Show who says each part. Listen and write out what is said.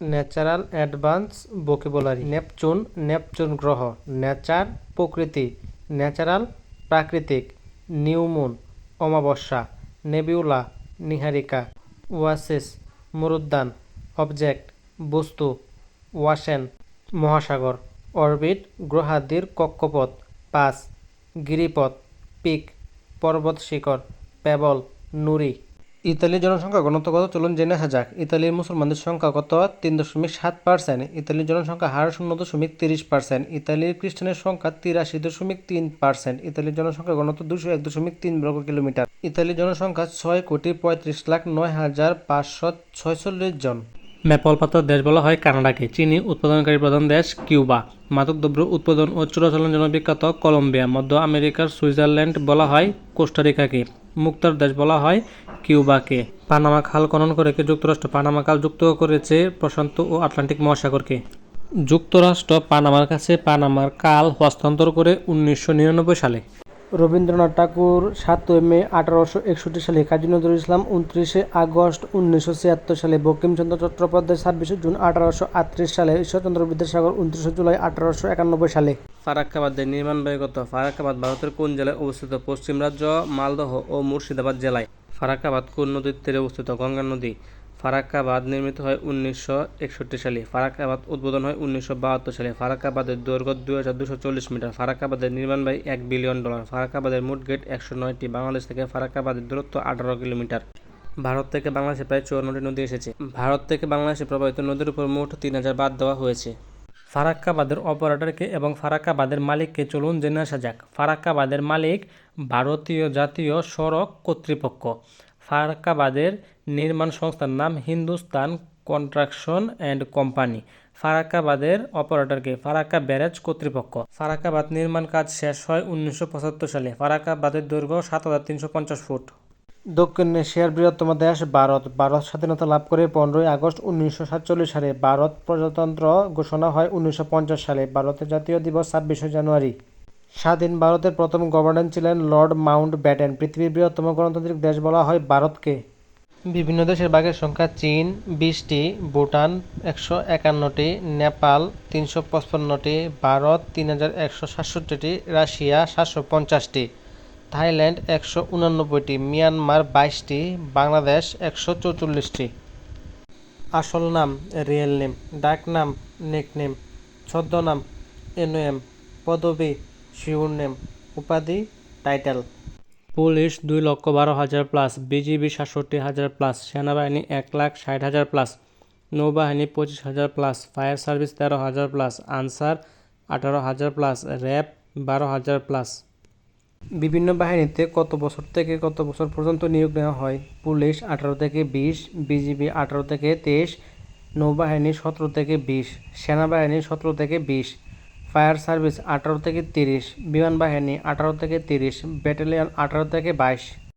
Speaker 1: Natural advance vocabulary. Neptune Neptune গ্রহ। Nature প্রকৃতি। Natural প্রাকৃতিক। নিউমুন অমাবস্যা। নেবিউলা, নিহারিকা। ওয়াসিস মরুদ্যান অবজেক্ট, বস্তু। ওয়াশেন, মহাসাগর। অরবিট, গ্রহাদির কক্ষপথ। পাস, গিরিপথ। পিক, পর্বত শিখর। পেবল নুরি। ইতালির জনসংখ্যা ঘনত্ব কত? চলুন জেনে আসা যাক। ইতালির মুসলমানদের সংখ্যা কত? তিন দশমিক সাত পার্সেন্ট। ইতালির জনসংখ্যা হার শূন্য দশমিক তিরিশ পার্সেন্ট। ইতালির খ্রিস্টানের সংখ্যা তিরাশি দশমিক তিন পার্সেন্ট। ইতালির জনসংখ্যা ঘনত্ব দুশো এক দশমিক তিন বর্গ কিলোমিটার। ইতালির জনসংখ্যা ছয় কোটি পঁয়ত্রিশ লাখ নয় হাজার পাঁচশো ছয়চল্লিশ জন। ম্যাপল পাথর দেশ বলা হয় কানাডাকে। চিনি উৎপাদনকারী প্রধান দেশ কিউবা। মাদকদ্রব্য উৎপাদন ও চোরাচালানের জন্য বিখ্যাত কলম্বিয়া। মধ্য আমেরিকার সুইজারল্যান্ড বলা হয় কোস্টারিকাকে। মুক্তার দেশ বলা হয় কিউবাকে। পানামা খাল খনন করে কে যুক্তরাষ্ট্র পানামা খাল যুক্ত করেছে প্রশান্ত ও আটলান্টিক মহাসাগরকে? যুক্তরাষ্ট্র পানামার কাছে পানামার কাল হস্তান্তর করে উনিশশো নিরানব্বই সালে। রবীন্দ্রনাথ ঠাকুর সাতই মে আঠারোশো একষট্টি সালে কাজী নজরুল ইসলাম উনত্রিশে আগস্ট উনিশশো ছিয়াত্তর সালে বঙ্কিমচন্দ্র চট্টোপাধ্যায় ছাব্বিশে জুন আঠারোশো আটত্রিশ সালে ঈশ্বরচন্দ্র বিদ্যাসাগর উনত্রিশে জুলাই আঠারোশো একানব্বই সালে। ফারাক্কাবাদের নির্মাণ ব্যয় কত ফারাক্কাবাদ ভারতের কোন জেলায় অবস্থিত? পশ্চিম রাজ্য, মালদহ ও মুর্শিদাবাদ জেলায়। ফারাক্কাবাদ কোন নদীর তীরে অবস্থিত? গঙ্গা নদী। ফারাক্কাবাদ নির্মিত হয় উনিশশো একষট্টি সালে। ফারাক্কাবাদ উদ্বোধন হয় উনিশশো বাহাত্তর সালে। ফারাক্কাবাদের দৈর্ঘ্য দুই হাজার দুশো চল্লিশ মিটার। ফারাক্কাবাদের নির্মাণ ব্যয় এক বিলিয়ন ডলার। ফারাক্কাবাদের মোট গেট একশো নয়টি। বাংলাদেশ থেকে ফারাক্কাবাদের দূরত্ব আঠারো কিলোমিটার। ভারত থেকে বাংলাদেশে প্রায় চুয়ান্নটি নদী এসেছে। ভারত থেকে বাংলাদেশে প্রবাহিত নদীর উপর মোট তিন হাজার বাদ দেওয়া হয়েছে। ফারাক্কাবাদের অপারেটরকে এবং ফারাক্কাবাদের মালিককে চলুন জেনে আসা যাক। ফারাক্কাবাদের মালিক ভারতীয় জাতীয় সড়ক কর্তৃপক্ষ। ফারাক্কাবাদের নির্মাণ সংস্থার নাম হিন্দুস্তান কন্ট্রাকশন অ্যান্ড কোম্পানি। ফারাক্কাবাদের অপারেটরকে ফারাক্কা ব্যারেজ কর্তৃপক্ষ। ফারাক্কাবাদ নির্মাণ কাজ শেষ হয় উনিশশো পঁচাত্তর সালে। ফারাক্কাবাদের দৈর্ঘ্য সাত হাজার তিনশো পঞ্চাশ ফুট। দক্ষিণ এশিয়ার বৃহত্তম দেশ ভারত। ভারত স্বাধীনতা লাভ করে পনেরোই আগস্ট উনিশশো সাতচল্লিশ সালে। ভারত প্রজাতন্ত্র ঘোষণা হয় উনিশশো পঞ্চাশ সালে। ভারতের জাতীয় দিবস ছাব্বিশে জানুয়ারি। স্বাধীন ভারতের প্রথম গভর্নর ছিলেন লর্ড মাউন্ট ব্যাটেন। পৃথিবীর বৃহত্তম গণতান্ত্রিক দেশ বলা হয় ভারতকে। বিভিন্ন দেশের বাঘের সংখ্যা চীন, বিশটি, ভুটান একশো একান্নটি, নেপাল তিনশো পঁচপান্নটি, ভারত তিন হাজার একশো সাতষট্টিটি, রাশিয়া সাতশো পঞ্চাশটি। থাইল্যান্ড একশো উনানব্বইটি, মিয়ানমার বাইশটি, বাংলাদেশ একশো চৌচল্লিশটি। আসল নাম, রিয়েল নেম, ডাক নাম নেকনেম ছদ্মনাম এনএম পদবী, শিউর নেম, উপাধি, টাইটেল। পুলিশ দুই লক্ষ বারো হাজার প্লাস, বিজিবি সাতষট্টি হাজার প্লাস, সেনাবাহিনী এক লাখ ষাট হাজার প্লাস, নৌবাহিনী পঁচিশ হাজার প্লাস, ফায়ার সার্ভিস তেরো হাজার প্লাস, আনসার আঠারো হাজার প্লাস, র্যাব বারো হাজার প্লাস। বিভিন্ন বাহিনীতে কত বছর থেকে কত বছর পর্যন্ত নিয়োগ নেওয়া হয়? পুলিশ আঠারো থেকে বিশ, বিজিবি আঠারো থেকে তেইশ, নৌবাহিনী সতেরো থেকে বিশ, সেনাবাহিনী সতেরো থেকে বিশ, ফায়ার সার্ভিস আঠারো থেকে তিরিশ, বিমান বাহিনী আঠারো থেকে তিরিশ, ব্যাটালিয়ন আঠারো থেকে বাইশ।